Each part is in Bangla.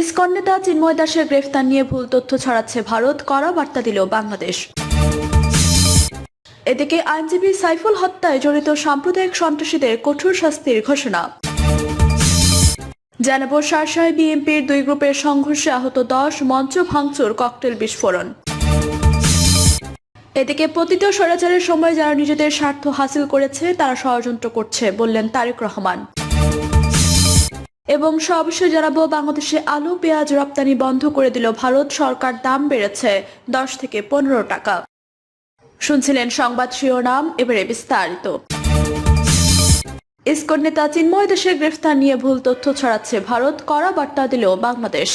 ইসকন নেতা চিন্ময় দাসের গ্রেফতার নিয়ে ভুল তথ্য ছড়াচ্ছে ভারত, কড়া বার্তা দিল বাংলাদেশ। এদিকে আইনজীবী সাইফুল হত্যায় জড়িত সাম্প্রদায়িক সন্ত্রাসীদের কঠোর শাস্তির ঘোষণা। জানাব শারশাহ বিএনপির দুই গ্রুপের সংঘর্ষে আহত দশ মঞ্চ ভাঙচুর ককটেল বিস্ফোরণ। এদিকে পতিত স্বৈরাচারের সময় যারা নিজেদের স্বার্থ হাসিল করেছে, তারা ষড়যন্ত্র করছে, বললেন তারেক রহমান। এবং সবশেষে জানাব, বাংলাদেশে আলু, পেঁয়াজ রপ্তানি বন্ধ করে দিল ভারত। সরকার দাম বেড়েছে দশ থেকে পনেরো টাকা। শুনছিলেন সংবাদ শিরোনাম, এবারে বিস্তারিত। ইসকন নেতা চিন্ময় দেশের গ্রেফতার নিয়ে ভুল তথ্য ছড়াচ্ছে ভারত, কড়া বার্তা দিল বাংলাদেশ।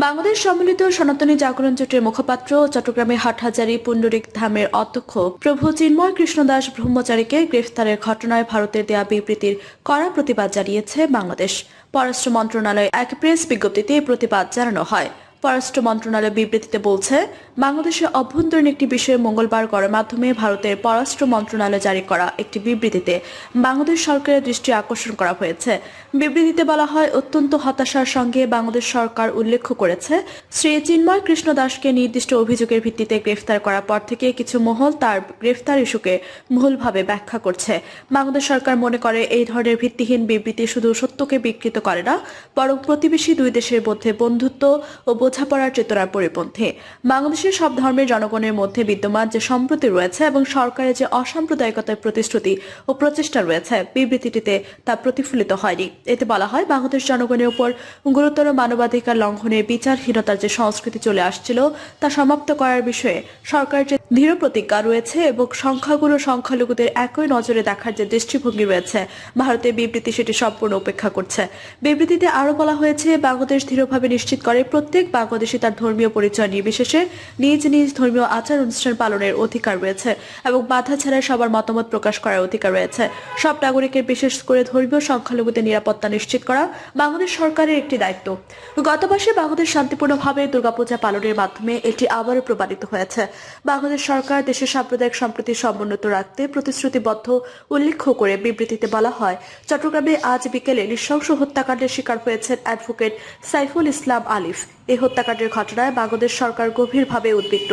বাংলাদেশ সম্মিলিত সনাতনী জাগরণ জোটের মুখপাত্র চট্টগ্রামে হাটহাজারি পুণ্ডরিক ধামের অধ্যক্ষ প্রভু চিন্ময় কৃষ্ণদাস ব্রহ্মচারীকে গ্রেফতারের ঘটনায় ভারতের দেয়া বিবৃতির কড়া প্রতিবাদ জানিয়েছে বাংলাদেশ। পররাষ্ট্র মন্ত্রণালয় এক প্রেস বিজ্ঞপ্তিতে প্রতিবাদ জানানো হয়। পররাষ্ট্র মন্ত্রণালয় বিবৃতিতে বলছে বাংলাদেশের অভ্যন্তরীণ একটি বিষয়ে মঙ্গলবার গণমাধ্যমে ভারতের পররাষ্ট্র মন্ত্রণালয় জারি করা একটি বিবৃতিতে বাংলাদেশ সরকারের দৃষ্টি আকর্ষণ করা হয়েছে। বিবৃতিতে বলা হয়, অত্যন্ত হতাশার সঙ্গে বাংলাদেশ সরকার উল্লেখ করেছে, শ্রী চিন্ময় কৃষ্ণ দাসকে নির্দিষ্ট অভিযোগের ভিত্তিতে গ্রেফতার করার পর থেকে কিছু মহল তার গ্রেফতার ইস্যুকে ভুলভাবে ব্যাখ্যা করছে। বাংলাদেশ সরকার মনে করে, এই ধরনের ভিত্তিহীন বিবৃতি শুধু সত্যকে বিকৃত করে না, বরং প্রতিবেশী দুই দেশের মধ্যে বন্ধুত্ব ও বোঝাপড়ার চেতনার পরিপন্থী। বাংলাদেশের সব ধর্মের জনগণের মধ্যে বিদ্যমান যে সম্প্রতি রয়েছে এবং সরকারের যে অসাম্প্রদায়িকতার প্রতিশ্রুতি ও প্রচেষ্টা রয়েছে, বিবৃতিটিতে তা প্রতিফলিত হয়নি। এতে বলা হয়, বাংলাদেশ জনগণের উপর গুরুতর মানবাধিকার লঙ্ঘনের বিচারহীনতার যে সংস্কৃতি চলে আসছিল, তা সমাপ্ত করার বিষয়ে সরকারের যে দৃঢ় প্রতিজ্ঞা রয়েছে এবং সংখ্যাগুলো সংখ্যালঘুদের একই নজরে দেখার যে দৃষ্টিভঙ্গি রয়েছে ভারতের বিবৃতি সেটি সম্পূর্ণ উপেক্ষা করছে। বিবৃতিতে আরও বলা হয়েছে, বাংলাদেশ দৃঢ়ভাবে নিশ্চিত করে প্রত্যেক বাংলাদেশি তার ধর্মীয় পরিচয় নির্বিশেষে নিজ নিজ ধর্মীয় আচার অনুষ্ঠান পালনের অধিকার রয়েছে এবং বাধা ছাড়া সবার মতামত প্রকাশ করার অধিকার রয়েছে। সব নাগরিকের বিশেষ করে ধর্মীয় সংখ্যালঘুদের নিরাপত্তা নিশ্চিত করা বাংলাদেশ সরকারের একটি দায়িত্ব। গত মাসে বাংলাদেশ শান্তিপূর্ণভাবে দুর্গাপূজা পালনের মাধ্যমে এটি আবারও প্রমাণিত হয়েছে। বাংলাদেশ সরকার দেশের সাম্প্রদায়িক সম্প্রীতি সমুন্নত রাখতে প্রতিশ্রুতিবদ্ধ উল্লেখ করে বিবৃতিতে বলা হয়, চট্টগ্রামে আজ বিকেলে নৃশংস হত্যাকাণ্ডের শিকার হয়েছেন অ্যাডভোকেট সাইফুল ইসলাম আলিফ। এই হত্যাকাণ্ডের ঘটনায় বাংলাদেশ সরকার গভীরভাবে উদ্বিগ্ন।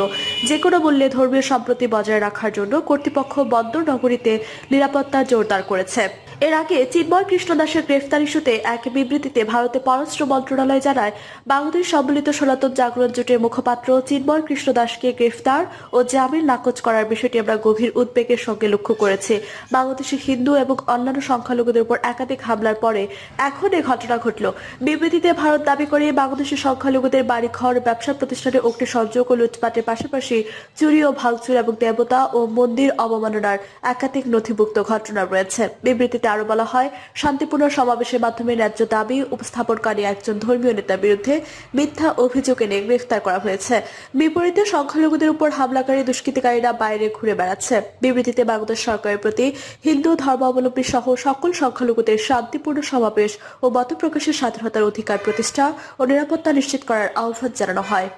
যে কোনো মূল্যে ধর্মীয় সম্প্রতি বজায় রাখার জন্য কর্তৃপক্ষ বন্দর নগরীতে নিরাপত্তা জোরদার করেছে। এর আগে চিন্ময় কৃষ্ণ দাসের গ্রেফতার ইস্যুতে এক বিবৃতিতে ভারতের পররাষ্ট্র মন্ত্রণালয় জানায়, বাংলাদেশ সম্মিলিত সনাতন জাগরণ জোটের মুখপাত্র চিন্ময় কৃষ্ণ দাসকে গ্রেফতার ও জামিন নাকচ করার বিষয়টি আমরা গভীর উদ্বেগের সঙ্গে লক্ষ্য করেছি। বাংলাদেশের হিন্দু এবং অন্যান্য সংখ্যালঘুদের উপর একাধিক হামলার পরে এখন এ ঘটনা ঘটল। বিবৃতিতে ভারত দাবি করে, বাংলাদেশের সংখ্যালঘুদের বাড়ি ঘর ব্যবসা প্রতিষ্ঠানে অগ্নি সংযোগ ও লুটপাটের পাশাপাশি চুরি ও ভাঙচুর এবং দেবতা ও মন্দির অবমাননার একাধিক নথিভুক্ত ঘটনা রয়েছে। বিবৃতিতে আরও বলা হয়, শান্তিপূর্ণ সমাবেশের মাধ্যমে ন্যায্য দাবি উপস্থাপনকারী একজন ধর্মীয় নেতার বিরুদ্ধে মিথ্যা অভিযোগ এনে গ্রেফতার করা হয়েছে। বিপরীতে সংখ্যালঘুদের উপর হামলাকারী দুষ্কৃতিকারীরা বাইরে ঘুরে বেড়াচ্ছে। বিবৃতিতে বাংলাদেশ সরকারের প্রতি হিন্দু ধর্মাবলম্বী সহ সকল সংখ্যালঘুদের শান্তিপূর্ণ সমাবেশ ও মতপ্রকাশের স্বাধীনতার অধিকার প্রতিষ্ঠা ও নিরাপত্তা নিশ্চিত করার আহ্বান জানানো হয়।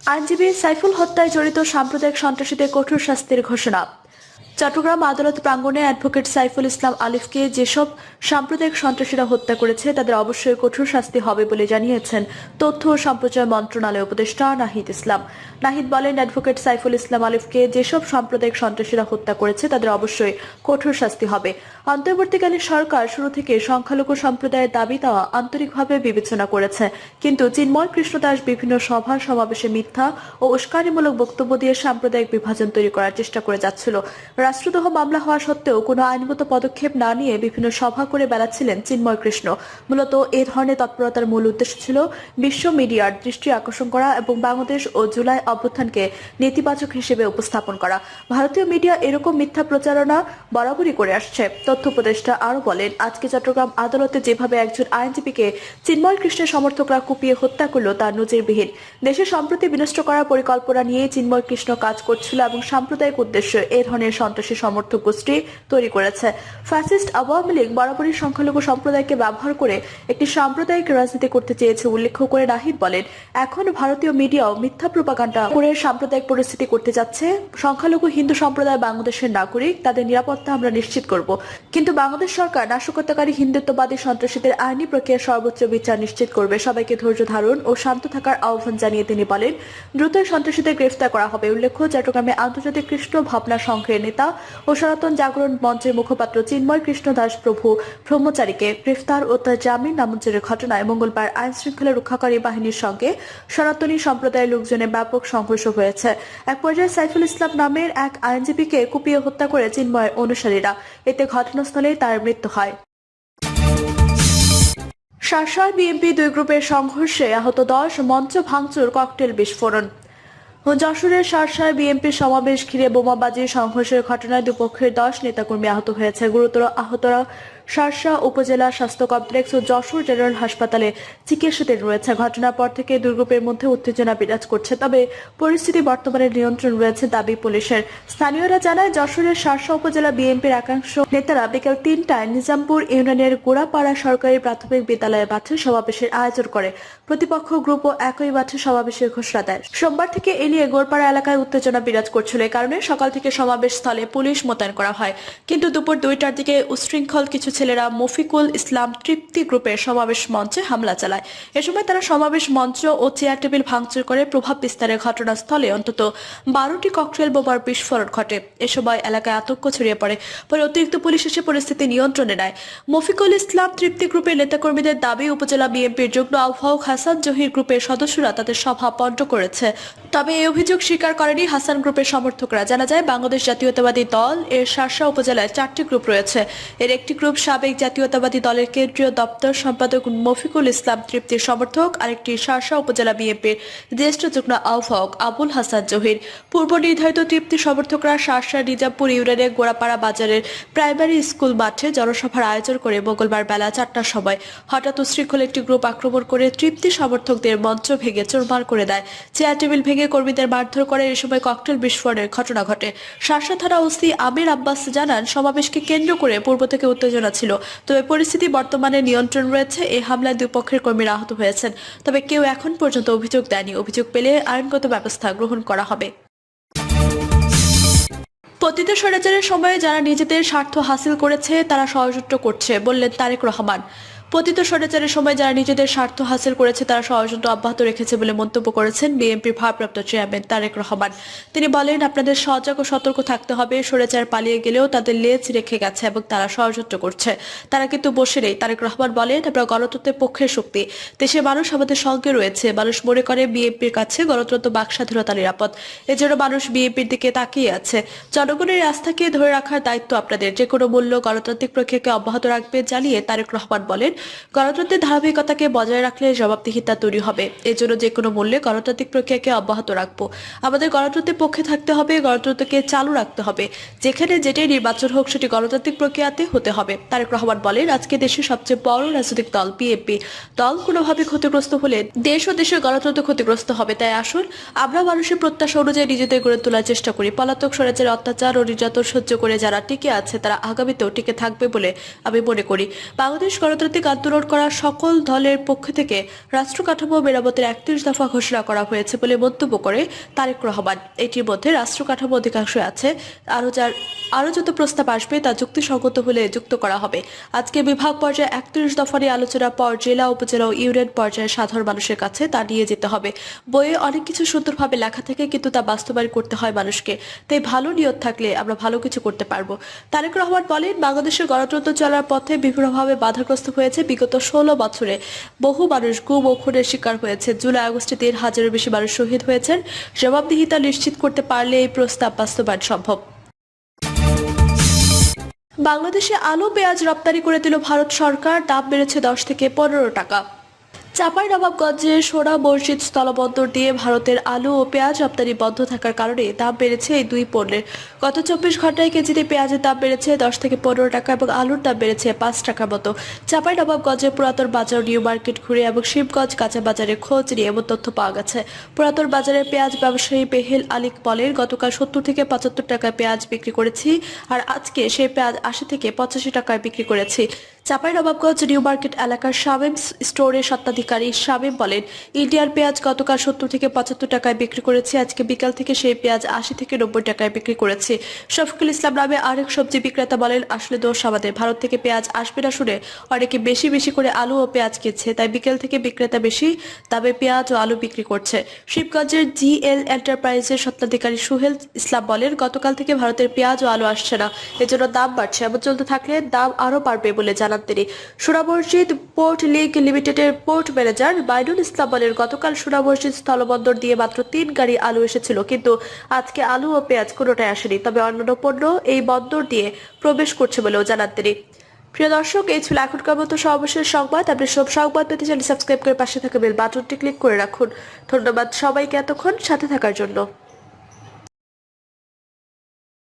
আইনজীবী সাইফুল হত্যায় জড়িত সাম্প্রদায়িক সন্ত্রাসীদের কঠোর শাস্তির ঘোষণা। চট্টগ্রাম আদালত প্রাঙ্গণে অ্যাডভোকেট সাইফুল ইসলাম আলিফকে যেসব সাম্প্রদায়িক সন্ত্রাসীরা হত্যা করেছে, তাদের অবশ্যই কঠোর শাস্তি হবে বলে জানিয়েছেন তথ্য ও সম্প্রচার মন্ত্রণালয় উপদেষ্টা নাহিদ ইসলাম। নাহিদ বলেন, অ্যাডভোকেট সাইফুল ইসলাম আলিফকে যেসব সাম্প্রদায়িক সন্ত্রাসীরা হত্যা করেছে, তাদের অবশ্যই কঠোর শাস্তি হবে। অন্তর্বর্তীকালীন সরকার শুরু থেকে সংখ্যালঘু সম্প্রদায়ের দাবি দেওয়া আন্তরিকভাবে বিবেচনা করেছে। কিন্তু চিন্ময় কৃষ্ণদাস বিভিন্ন সভা, সমাবেশে মিথ্যা ও উস্কানিমূলক বক্তব্য দিয়ে সাম্প্রদায়িক বিভাজন তৈরি করার চেষ্টা করে যাচ্ছিল। রাষ্ট্রদ্রোহ মামলা হওয়া সত্ত্বেও কোনো আইনগত পদক্ষেপ না নিয়ে বিভিন্ন সভা করে বেড়াচ্ছিলেন চিন্ময় কৃষ্ণ। মূলত এ ধরনের তৎপরতার মূল উদ্দেশ্য ছিল বিশ্ব মিডিয়ার দৃষ্টি আকর্ষণ করা এবং বাংলাদেশ ও জুলাই অভ্যুত্থানকে নেতিবাচক হিসেবে উপস্থাপন করা। ভারতীয় মিডিয়া এরকম মিথ্যা প্রচারণা বরাবরই করে আসছে, তথ্য উপদেষ্টা আরও বলেন। আজকে চট্টগ্রাম আদালতে যেভাবে একজন আইনজীবীকে চিন্ময় কৃষ্ণের সমর্থকরা কুপিয়ে হত্যা করল তার নজিরবিহীন। দেশের সম্প্রতি বিনষ্ট করার পরিকল্পনা নিয়ে চিন্ময় কৃষ্ণ কাজ করছিল এবং সাম্প্রদায়িক উদ্দেশ্যে এ ধরনের সন্ত্রাস সমর্থক গোষ্ঠী তৈরি করেছে। ফ্যাসিস্ট আওয়ামী লীগ বরাবরই সংখ্যালঘু সম্প্রদায়কে ব্যবহার করে একটি সাম্প্রদায়িক রাজনীতি করতে চেয়েছে উল্লেখ করে নাহিদ বলেন, এখন ভারতীয় মিডিয়াও মিথ্যা প্রপাগান্ডা করে সাম্প্রদায়িক পরিস্থিতি করতে যাচ্ছে। সংখ্যালঘু হিন্দু সম্প্রদায় বাংলাদেশের নাগরিক, তাদের নিরাপত্তা আমরা নিশ্চিত করব। কিন্তু বাংলাদেশ সরকার নাশকতাকারী হিন্দুত্ববাদী সন্ত্রাসীদের আইনি প্রক্রিয়া সর্বোচ্চ বিচার নিশ্চিত করবে। সবাইকে ধৈর্য ধারণ ও শান্ত থাকার আহ্বান জানিয়ে তিনি বলেন, দ্রুত সন্ত্রাসীদের গ্রেফতার করা হবে। উল্লেখ্য, চট্টগ্রামে আন্তর্জাতিক কৃষ্ণ ভাবনা সংঘের নেতা ও সনাতন জাগরণ মঞ্চের মুখপাত্র চিন্ময় কৃষ্ণ দাস প্রভু ব্রহ্মচারীকে গ্রেফতার ও তার জামিন নামঞ্জুরের ঘটনায় মঙ্গলবার আইন শৃঙ্খলা রক্ষাকারী বাহিনীর সঙ্গে সনাতনী সম্প্রদায়ের লোকজনের ব্যাপক সংঘর্ষ হয়েছে। এক পর্যায়ে সাইফুল ইসলাম নামের এক আইনজীবীকে কুপিয়ে হত্যা করে চিন্ময়ের অনুসারীরা। এতে ঘটনাস্থলেই তার মৃত্যু হয়। শাসায় বিএনপি দুই গ্রুপের সংঘর্ষে আহত দশ মঞ্চ ভাঙচুর, ককটেল বিস্ফোরণ। যশোরের সারসায় বিএনপির সমাবেশ ঘিরে বোমাবাজি সংঘর্ষের ঘটনায় দুপক্ষের দশ নেতাকর্মী আহত হয়েছে। গুরুতর আহতরা শার্শা উপজেলা স্বাস্থ্য কমপ্লেক্স ও যশোর জেনারেল হাসপাতালে চিকিৎসাধীন রয়েছে। ঘটনার পর থেকে দুই গ্রুপের মধ্যে উত্তেজনা বিরাজ করছে, তবে পরিস্থিতি বর্তমানে নিয়ন্ত্রণ রয়েছে দাবি পুলিশের। স্থানীয়রা জানায়, যশোরের শার্শা উপজেলা বিএনপির একাংশ নেতারা বিকেল তিনটায় নিজামপুর ইউনিয়নের গোড়াপাড়া সরকারি প্রাথমিক বিদ্যালয়ে মাঠে সমাবেশের আয়োজন করে। প্রতিপক্ষ গ্রুপও একই মাঠে সমাবেশের ঘোষণা দেয়। সোমবার থেকে এ নিয়ে গোড়পাড়া এলাকায় উত্তেজনা বিরাজ করছিল। এই কারণে সকাল থেকে সমাবেশ স্থলে পুলিশ মোতায়েন করা হয়। কিন্তু দুপুর দুইটার দিকে উশৃঙ্খল কিছু ছেলেরা মফিকুল ইসলাম তৃপ্তি গ্রুপের সমাবেশ মঞ্চে হামলা চালায়। এ সময় তারা সমাবেশ মঞ্চ ও চেয়ার টেবিল ভাঙচুর করে প্রভাব বিস্তারের ঘটনাস্থলে অন্তত বারোটি ককটেল বোমার বিস্ফোরণ ঘটে। এ সময় এলাকায় আতঙ্ক ছড়িয়ে পড়ে, পরে অতিরিক্ত পুলিশ এসে পরিস্থিতি নিয়ন্ত্রণে নেয়। মফিকুল ইসলাম তৃপ্তি গ্রুপের নেতাকর্মীদের দাবি, উপজেলা বিএনপির যুগ্ম আহ্বায়ক হাসান জহির গ্রুপের সদস্যরা তাদের সভা পণ্ড করেছে। তবে এই অভিযোগ স্বীকার করেনি হাসান গ্রুপের সমর্থকরা। জানা যায়, বাংলাদেশ জাতীয়তাবাদী দল এর শার্শা উপজেলায় চারটি গ্রুপ রয়েছে। এর একটি গ্রুপ সাবেক জাতীয়তাবাদী দলের কেন্দ্রীয় দপ্তর সম্পাদক মফিকুল ইসলাম তৃপ্তির সমর্থক, আরেকটি শার্শা উপজেলা বিএনপির জ্যেষ্ঠ যুগ্ম আহ্বায়ক আবুল হাসান জহির। পূর্ব নির্ধারিত তৃপ্তি সমর্থকরা শার্শা, নিজামপুর ইউনিয়নের গোড়াপাড়া বাজারের প্রাইমারি স্কুল মাঠে জনসভার আয়োজন করে মঙ্গলবার বেলা চারটার সময় হঠাৎ উশৃঙ্খল একটি গ্রুপ আক্রমণ করে তৃপ্তি সমর্থকদের মঞ্চ ভেঙে চোরমার করে দেয়। চেয়ার টেবিল ভেঙে কর্মীদের মারধর করে এ সময় ককটেল বিস্ফোরণের ঘটনা ঘটে। শার্শা থানা ওসি আমির আব্বাস জানান, সমাবেশকে কেন্দ্র করে পূর্ব থেকে উত্তেজনা ছিল। তবে পরিস্থিতি বর্তমানে নিয়ন্ত্রণ রয়েছে এই হামলায় দুই পক্ষের কর্মীরা আহত হয়েছেন। তবে কেউ এখন পর্যন্ত অভিযোগ দেয়নি। অভিযোগ পেলে আইনগত ব্যবস্থা গ্রহণ করা হবে। পতিত স্বৈরাচারের সময়ে যারা নিজেদের স্বার্থ হাসিল করেছে, তারা সহযোগ করছে, বললেন তারেক রহমান। পতিত স্বৈরাচারের সময় যারা নিজেদের স্বার্থ হাসিল করেছে, তারা ষড়যন্ত্র অব্যাহত রেখেছে বলে মন্তব্য করেছেন বিএনপির ভারপ্রাপ্ত চেয়ারম্যান তারেক রহমান। তিনি বলেন, আপনাদের সজাগ ও সতর্ক থাকতে হবে, স্বৈরাচার পালিয়ে গেলেও তাদের লেজ রেখে গেছে এবং তারা ষড়যন্ত্র করছে। তারা কিন্তু বসে নেই। তারেক রহমান বলেন, আমরা গণতন্ত্রের পক্ষের শক্তি। দেশের মানুষ আমাদের সঙ্গে রয়েছে। মানুষ মনে করে বিএনপির কাছে গণতন্ত্র বাক স্বাধীনতা নিরাপদ। এজন্য মানুষ বিএনপির দিকে তাকিয়ে আছে। জনগণের আস্থাকে ধরে রাখার দায়িত্ব আপনাদের। যে কোনো মূল্য গণতান্ত্রিক প্রক্রিয়াকে অব্যাহত রাখবে জানিয়ে তারেক রহমান বলেন গণতন্ত্রের ধারাবাহিকতাকে বজায় রাখলে জবাবদিহিতা তৈরি হবে। এজন্য যে কোনো মূল্যে গণতান্ত্রিক প্রক্রিয়াকে অব্যাহত রাখব। আমাদের গণতন্ত্রের পক্ষে থাকতে হবে, গণতন্ত্রকে চালু রাখতে হবে। যেখানে যেটাই নির্বাচন হোক, সেটি গণতান্ত্রিক প্রক্রিয়াতে হতে হবে। তারেক রহমান বলেন, আজকে দেশের সবচেয়ে বড় রাজনৈতিক দল, বিএনপি। দল কোনোভাবে ক্ষতিগ্রস্ত হলে দেশ ও দেশের গণতন্ত্র ক্ষতিগ্রস্ত হবে। তাই আসুন, আমরা মানুষের প্রত্যাশা অনুযায়ী নিজেদের গড়ে তোলার চেষ্টা করি। পলাতক স্বরাজের অত্যাচার ও নির্যাতন সহ্য করে যারা টিকে আছে, তারা আগামীতেও টিকে থাকবে বলে আমি মনে করি। বাংলাদেশ গণতান্ত্রিক আন্দোলন করা সকল দলের পক্ষ থেকে রাষ্ট্র কাঠামো মেরামতের একত্রিশ দফা ঘোষণা করা হয়েছে বলে মন্তব্য করে তারেক রহমান। এটির মধ্যে রাষ্ট্র কাঠামো অধিকাংশ আছে। আরও যার আরও যত প্রস্তাব আসবে তা যুক্তিসঙ্গত হলে যুক্ত করা হবে। আজকে বিভাগ পর্যায়ে একত্রিশ দফা নিয়ে আলোচনা পর জেলা, উপজেলা ও ইউনিয়ন পর্যায়ে সাধারণ মানুষের কাছে তা নিয়ে যেতে হবে। বইয়ে অনেক কিছু সুন্দরভাবে লেখা থাকে কিন্তু তা বাস্তবায়ন করতে হয় মানুষকে। তাই ভালো নিয়ত থাকলে আমরা ভালো কিছু করতে পারব। তারেক রহমান বলেন, বাংলাদেশের গণতন্ত্র চলার পথে বিভিন্নভাবে বাধাগ্রস্ত হয়েছে বিগত ষোলো বছরে বহু মানুষ গুম ও খুনের শিকার হয়েছে। জুলাই আগস্টে দেড় হাজারের বেশি মানুষ শহীদ হয়েছেন। জবাবদিহিতা নিশ্চিত করতে পারলে এই প্রস্তাব বাস্তবায়ন সম্ভব। বাংলাদেশে আলু পেঁয়াজ রপ্তানি করে দিল ভারত সরকার। দাম বেড়েছে দশ থেকে পনেরো টাকা। চাপাই নবাবগঞ্জের সোনা মসজিদ স্থলবন্দর দিয়ে ভারতের আলু ও পেঁয়াজ রপ্তানি বন্ধ থাকার কারণে দাম বেড়েছে এই দুই পণ্যের। গত চব্বিশ ঘন্টায় কেজিতে পেঁয়াজের দাম বেড়েছে দশ থেকে পনেরো টাকা এবং আলুর দাম বেড়েছে পাঁচ টাকার মতো। চাপাই নবাবগঞ্জের পুরাতন বাজার, নিউ মার্কেট ঘুরে এবং শিবগঞ্জ কাঁচা বাজারে খোঁজ নিয়ে এমন তথ্য পাওয়া গেছে। পুরাতন বাজারের পেঁয়াজ ব্যবসায়ী বেহেল আলিক বলেন, গতকাল সত্তর থেকে পঁচাত্তর টাকায় পেঁয়াজ বিক্রি করেছি আর আজকে সেই পেঁয়াজ আশি থেকে পঁচাশি টাকায় বিক্রি করেছি। চাপাই নবাবগঞ্জ নিউ মার্কেট এলাকার শামিম স্টোরের স্বত্বাধিকারী শামিম বলেন, ইন্ডিয়ার পেঁয়াজ গতকাল সত্তর থেকে পঁচাত্তর টাকায় বিক্রি করেছে। আজকে বিকাল থেকে সেই পেঁয়াজ আশি থেকে নব্বই টাকায় বিক্রি করেছে। শফিকুল ইসলাম নামে আরেক সবজি বিক্রেতা বলেন, আসলে দোষ আমাদের। ভারত থেকে পেঁয়াজ আসবে না শুনে অনেকে বেশি বেশি করে আলু ও পেঁয়াজ কিনছে, তাই বিকেল থেকে বিক্রেতা বেশি দামে পেঁয়াজ ও আলু বিক্রি করছে। শিবগঞ্জের জিএল এন্টারপ্রাইজের স্বত্বাধিকারী সুহেল ইসলাম বলেন, গতকাল থেকে ভারতের পেঁয়াজ ও আলু আসছে না, এজন্য দাম বাড়ছে। এমন চলতে থাকলে দাম আরও বাড়বে বলে জানান তিনি পোর্ট লিগ লিমিটেডের পোর্ট ম্যানেজার বাইনুল ইসলাম বলেন, গতকাল সুরা স্থলবন্দর দিয়ে মাত্র তিন গাড়ি আলু এসেছিল, কিন্তু আজকে আলু ও পেঁয়াজ কোনোটাই আসেনি। তবে অন্যান্য পণ্য এই বন্দর দিয়ে প্রবেশ করছে বলেও জানান তিনি। প্রিয় দর্শক, এই ছিল এখনকার মতো সর্বশেষ সংবাদ। আপনি সব সংবাদ পেতে চাইলে সাবস্ক্রাইব করে পাশে থাকা বেল বাটনটি ক্লিক করে রাখুন। ধন্যবাদ সবাইকে এতক্ষণ সাথে থাকার জন্য।